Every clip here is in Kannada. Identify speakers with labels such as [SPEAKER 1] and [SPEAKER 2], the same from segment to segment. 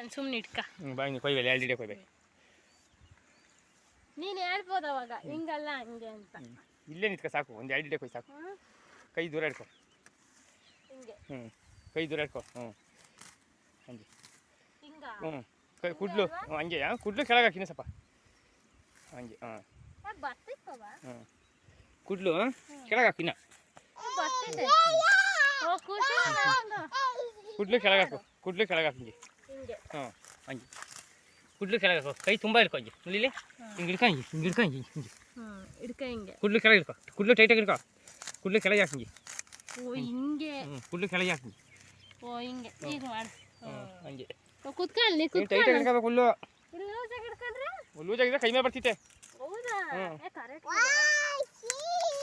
[SPEAKER 1] ನಾನು ಸುಮ್ಮನೆ ಇಟ್ಕ.
[SPEAKER 2] ಹ್ಞೂ ಬಾ ಹಿಂಗೆ ಕೊಯ್ಬೇಕು ಎರಡು ಕೊಯ್ಬೇಕು
[SPEAKER 1] ನೀನು ಹೇಳ್ಬೋದು ಅವಾಗ ಹಿಂಗಲ್ಲ ಹಂಗೆ ಅಂತ.
[SPEAKER 2] ಇಲ್ಲೇ ನಿತ್ಕ ಸಾಕು ಒಂದು ಎರಡು ಕೊಯ್ ಸಾಕು? ಕೈ ದೂರ ಇಡ್ಕೊ
[SPEAKER 1] ಹಿಂಗೆ.
[SPEAKER 2] ಹ್ಞೂ ಕೈ ದೂರ ಇಡ್ಕೊ ಹ್ಞೂ ಹಂಗೆ.
[SPEAKER 1] ಹಿಂಗ?
[SPEAKER 2] ಹ್ಞೂ ಕೈ ಕುಡ್ಲು ಹಂಗೆ ಕುಡ್ಲು ಕೆಳಗೆ ಹಾಕಿನ ಸ್ವಲ್ಪ. ಹಂಗೆ ಹಾಂ. ಹ್ಞೂ ಕುಡ್ಲು ಕೆಳಗೆ ಹಾಕಿನ ಕುಡ್ಲು ಕೆಳಗೆ ಹಾಕು. ಕುಡ್ಲು ಕೆಳಗೆ ಹಾಕು ಹಾಂ ಹಂಗೆ. ಕುಡ್ಲು ಕೆಳಗೆ ಕೈ ತುಂಬ ಇಟ್ಕೊ ಹಂಗೆ. ಇಲ್ಲಿ. ಹಿಂಗೆ ಹಿಡ್ಕೊ ಹಿಂಗೆ ಹಿಂಗೆ ಹಿಡ್ಕೊ ಹಿಂಗೆ ಹಿಂಗೆ.
[SPEAKER 1] ಹ್ಮ್ ಹಿಡ್ಕ ಹಿಂಗೆ.
[SPEAKER 2] ಕುಡ್ಲು ಕೆಳಗೆ ಇಟ್ಕೊ ಕುಡ್ಲು ಟೈಟಾಗಿ ಇಟ್ಕೊ ಕುಡ್ಲು ಕೆಳಗೆ ಹಾಕಿ ಹಿಂಗೆ.
[SPEAKER 1] ಓ ಹಿಂಗೆ.
[SPEAKER 2] ಕುಡ್ಲು ಕೆಳಗೆ ಹಾಕಿ
[SPEAKER 1] ಓ ಹಿಂಗೆ. ಈಗ ಮಾಡಿ.
[SPEAKER 2] ಹ್ಞೂ ಹಂಗೆ.
[SPEAKER 1] ಕುತ್ಕೊಳ್ಳಿ
[SPEAKER 2] ಟೈಟಾಗಿ ಇಟ್ಕೋಬೇಕು ಹುಲ್ಲು
[SPEAKER 1] ಹಿಡ್ಕೊಂಡ್ರೆ?
[SPEAKER 2] ಲೂಜಾಗಿದ್ರೆ ಕೈ ಮೇಲೆ ಹ್ಮ್.
[SPEAKER 1] ಕರೆಕ್ಟ್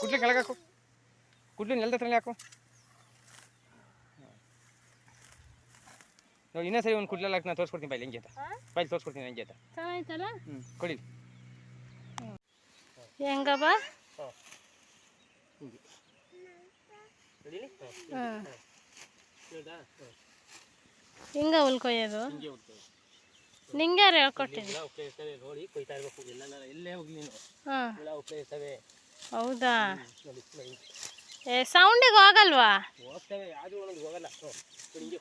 [SPEAKER 2] ಕುಡ್ಲು ಕೆಳಗೆ ಹಾಕು. ಕುಡ್ಲು ನೆಲದ ಹತ್ರನೇ ಹಾಕು. ನೋಡಿ ಇನ್ನೂ ಸರಿ ಒಂದು ಕುಡ್ಲೆಲ್ಲ ನಾ ನಾನು ತೋರಿಸ್ಕೊಡ್ತೀನಿ ಬೈಲಿ ಹೆಂಗೆ ಅಂತ. ಬೈಲಿ ತೋರಿಸ್ಕೊಡ್ತೀನಿ ಹೆಂಗೆ ಅಂತ.
[SPEAKER 1] ಚೆನ್ನಾಯ್ತಲ್ಲ?
[SPEAKER 2] ಹ್ಞೂ ಕೊಡಿ.
[SPEAKER 1] ಹೆಂಗಪ್ಪ?
[SPEAKER 2] ಹಿಂಗೆ
[SPEAKER 1] ಉಲ್ಕೊಯ್ಯೋದು ನಿಂಗೆ ಯಾರು ಹೇಳ್ಕೊಟ್ಟಿದ್ದು?
[SPEAKER 2] ನೋಡಿ ಕೊಯ್ತಾ ಇರಬೇಕು. ಎಲ್ಲ ಎಲ್ಲೇ ಹೋಗ್ಲಿ ನೀನು.
[SPEAKER 1] ಹಾಂ.
[SPEAKER 2] ಹುಳ ಉಪ್ಪೆ
[SPEAKER 1] ಹೌದಾ? ಏ ಸೌಂಡಿಗೆ ಹೋಗಲ್ವಾ?
[SPEAKER 2] ಹೋಗ್ತವೆ ಯಾವುದು ಒಂದೊಂದು ಹೋಗಲ್ಲ ಹಿಂಗೆ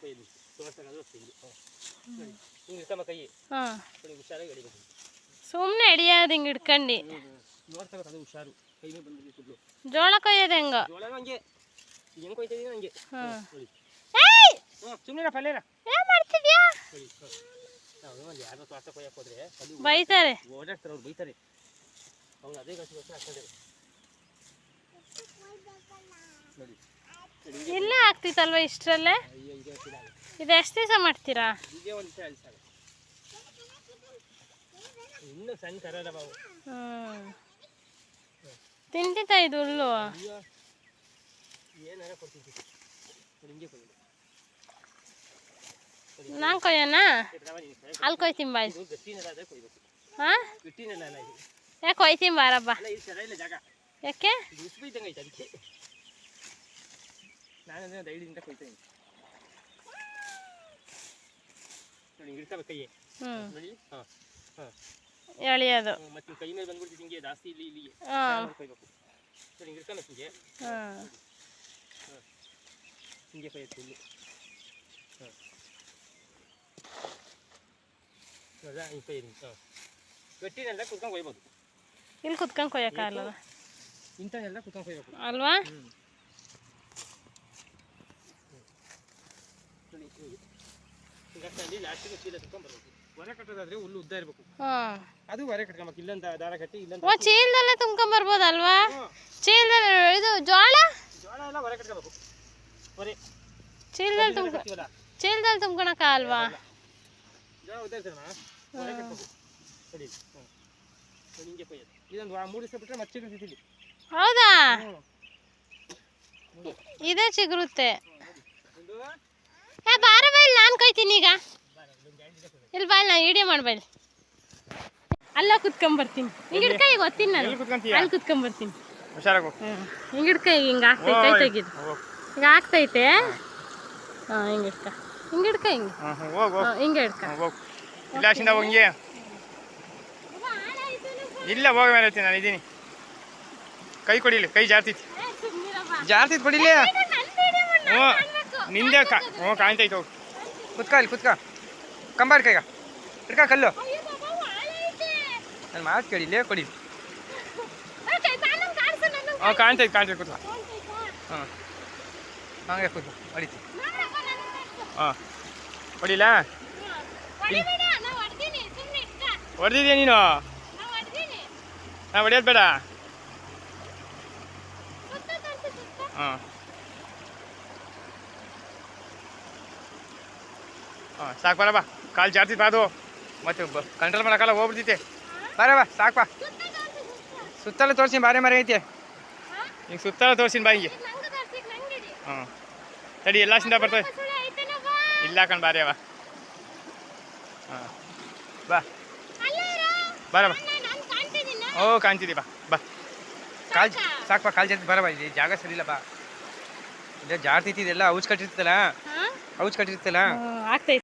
[SPEAKER 1] ಸುಮ್ಮನೆ ಹಿಡಿಯೋದು ಹಿಂಗೆ ಹಿಡ್ಕಂಡು. ಜೋಳ ಕೊಯ್ಯೋದು ಹೆಂಗ? ಬೈತಾರೆ
[SPEAKER 2] ಬೈತಾರೆ ಅವ್ನು ಅದೇ ನೋಡಿ
[SPEAKER 1] ಇಲ್ಲ ಆಗ್ತಿತ್ತಲ್ವ ಇಷ್ಟರಲ್ಲೇ?
[SPEAKER 2] ಇದೇ
[SPEAKER 1] ಎಷ್ಟು ದಿವಸ ಮಾಡ್ತೀರಾ?
[SPEAKER 2] ಇದೇ ಒಂದು ಇನ್ನೂ ಸಣ್ಣ ಬಾವು
[SPEAKER 1] ಹ್ಞೂ ತಿಂತಿತ್ತ ಇದು ಹುಲ್ಲು?
[SPEAKER 2] ಏನಾರ ಕೊಡ್ತೀನಿ ಹಿಂಗೆ ಕೊಯ್ದು
[SPEAKER 1] ನಾನು ಕೊಯ್ಯೋಣ ಅಲ್ಲಿ ಕೊಯ್ತೀನಿ ಬಾಯ್. ಹಾಂ? ಯಾಕೆ ಕೊಯ್ತೀನಿ ಬಾರಬ್ಬ ಯಾಕೆ?
[SPEAKER 2] ನಾನು ಐಡಿಯಿಂದ ಕೊಯ್ತೀನಿ ನೋಡಿ ಹಿಂಗೆ ಇರ್ತಾವೆ ಕೈ
[SPEAKER 1] ಹ್ಞೂ
[SPEAKER 2] ನೋಡಿ. ಹಾಂ ಹಾಂ.
[SPEAKER 1] ಎಳಿಯೋದು.
[SPEAKER 2] ಮತ್ತೆ ಕೈ ಮೇಲೆ ಬಂದ್ಬಿಡ್ತಿದ್ದು ಹಿಂಗೆ ಜಾಸ್ತಿ ಇಲ್ಲಿ ಇಲ್ಲಿಗೆ
[SPEAKER 1] ಹಾಂ.
[SPEAKER 2] ಕೊಯ್ಬೇಕು ಸರಿ ಹಿಂಗೆ ಇರ್ತಾನೆ ಹಿಂಗೆ.
[SPEAKER 1] ಹಾಂ.
[SPEAKER 2] ಹಿಂಗೆ ಕೊಯ್ಯತ್ತೆ ಇಲ್ಲಿ. ಹಾಂ. ನೋಡ್ದಾ ಹಿಂಗೆ ಕೊಯ್ಯಿರಿ ಹಾಂ. ಗಟ್ಟಿನೆಲ್ಲ ಕುತ್ಕೊಂಡು ಕೊಯ್ಬೋದು.
[SPEAKER 1] ಇಲ್ಲಿ ಕುತ್ಕೊಂಡು ಕೊಯ್ಯೋಕ್ಕಾಗಲ್ಲ
[SPEAKER 2] ಇಂಥನ್ನೆಲ್ಲ ಕುತ್ಕೊಂಡು ಕೊಯ್ಬೇಕು
[SPEAKER 1] ಅಲ್ವಾ?
[SPEAKER 2] ಹ್ಞೂ ಲಾಸ್ಟಿಗೆ ಚೀಲ ಹೊರ ಕಟ್ಟೋದಾದ್ರೆ ಹುಲ್ಲು ಉದ್ದ ಇರಬೇಕು. ಅದು ಹೊರೆ ಕಟ್ಕೊಬೇಕು ಇಲ್ಲಂತ ದಾರ ಕಟ್ಟಿ ಇಲ್ಲಂತ
[SPEAKER 1] ಓ ಚೀಲದಲ್ಲೇ ತುಂಬ್ಕೊಂಬರ್ಬೋದಲ್ವಾ ಚೀಲದಲ್ಲಿ ಇದು ಜೋಳ
[SPEAKER 2] ಜೋಳ ಎಲ್ಲ ಹೊರೆ ಕಟ್ಕೋಬೇಕು. ಹೊರೆ.
[SPEAKER 1] ಚೀಲದಲ್ಲಿ ತುಂಬ
[SPEAKER 2] ಕಟ್ತೀವಲ್ಲ?
[SPEAKER 1] ಚೀಲದಲ್ಲಿ ತುಂಬ್ಕೊಳಕ್ಕಾಗಲ್ವಾ
[SPEAKER 2] ಜೋಳ ಉದ್ದ ಇರ್ತದಮ್ಮ ಹೊರೆ ಕಟ್ಕೋಬೇಕು. ನೋಡಿ ಹ್ಞೂ ನೋಡಿ ಹಿಂಗೆ ಕೊಯ್ಯೋದು. ಇದೊಂದು ವಾ- ಮೂರು ದಿವಸ ಬಿಟ್ಟರೆ ಮತ್ತೆ ಸಿಗ್ತೈತಿ
[SPEAKER 1] ಹೌದಾ? ಇದೇ ಚಿಗುರುತ್ತೆ. ಏ ಬಾರ ಬೈಲ್ ನಾನು ಕೊಯ್ತೀನಿ ಈಗ. ಇಲ್ಲ ಬಾಯ್ ನಾನು ವಿಡಿಯೋ ಮಾಡ್ಬೈಲ್ ಅಲ್ಲ ಕುತ್ಕೊಂಬರ್ತೀನಿ. ಹಿಂಗೆ ಹಿಡ್ಕ ಈಗ ಒತ್ತೀನಿ ನಾನು. ಅಲ್ಲಿ ಕುತ್ಕೊಂಬರ್ತೀನಿ. ಹಿಂಗೆ. ಹಿಡ್ಕ ಈಗ ಹಿಂಗೆ ಆಗ್ತೈತೆ ಕೈ ತೆಗಿದು. ಈಗ ಆಗ್ತೈತೆ? ಹಾಂ ಹಿಂಗೆ ಹಿಡ್ಕ. ಹಿಂಗೆ ಹಿಡ್ಕ ಹಿಂಗೆ.
[SPEAKER 2] ಹೋಗು
[SPEAKER 1] ಹಿಡ್ಕ.
[SPEAKER 2] ಇಲ್ಲ ಹೋಗಿ. ಇಲ್ಲ ಹೋಗ ಮೇಲೆ ನಾನು ಇದ್ದೀನಿ. ಕೈ ಕೊಡಿಲಿ ಕೈ ಜಾರ್ತಿತ್ತು. ಜಾರ್ತಿತ್ತು ಕೊಡಿಲಿ ಹ್ಞೂ ನಿಂದೆ ಕಾ ಹ್ಞೂ ಕಾಣ್ತೈತೆ ಕುತ್ಕ ಇಲ್ಲಿ ಕುತ್ಕ. ಕಂಬಾರ್ ಕೈಗ ಹಿಡ್ಕ ಕಲ್ಲು. ನಾನು ಮಾತು ಕೇಳಿಲ್ಲೇ ಕೊಡಿ. ಹಾಂ ಕಾಣ್ತೈತೆ ಕಾಣ್ತೈತೆ ಕುತ್ಕ. ಹಾಂ ಹಂಗೆ ಕುತ್ಕ, ಹೊಡಿತಿ. ಹಾಂ ಹೊಡಿಲ? ಹೊಡೆದಿದ್ಯಾ ನೀನು? ಹಾಂ ಹೊಡಿಯೋದು ಬೇಡ. ಹಾಂ ಹಾಂ ಸಾಕು ಬರ ಬಾ. ಕಾಲು ಜಾರ್ತಿ ಬಾದು ಮತ್ತೆ ಕಂಟ್ರೋಲ್ ಮಾಡೋಕ್ಕಲ್ಲ ಹೋಗ್ಬಿಡ್ತೈತೆ ಬರ ಬಾ ಸಾಕು ಬಾ. ಸುತ್ತಲೂ ತೋರಿಸಿ ಬಾರೆ ಮರೆ ಐತೆ. ಹಿಂಗೆ ಸುತ್ತಲೂ ತೋರಿಸಿನ ಬಾ ಹಿಂಗೆ. ಹಾಂ ತಡಿ ಎಲ್ಲ ಸಿಂದ ಬರ್ತದೆ. ಇಲ್ಲ ಕಣ್ ಬಾರಿ ಅವ ಹಾಂ. ಬಾ. ಬರ ಬಾ. ಓ ಕಾಣ್ತಿದ್ದಿ ಬಾ ಬಾ. ಕಾಲ್ ಸಾಕು ಬಾ ಕಾಲ್ ಜಾರ್ತಿ ಬರ ಇದೆ ಜಾಗ ಸರಿ ಇಲ್ಲಪ್ಪ ಬಾ. ಜಾರ್ತಿತ್ತು ಇದೆಲ್ಲ ಔಚ್ ಕಟ್ಟಿರ್ತಲ್ಲ ಔಚ್ ಕಟ್ಟಿರ್ತಲ್ಲ
[SPEAKER 1] ಆಗ್ತೈತೆ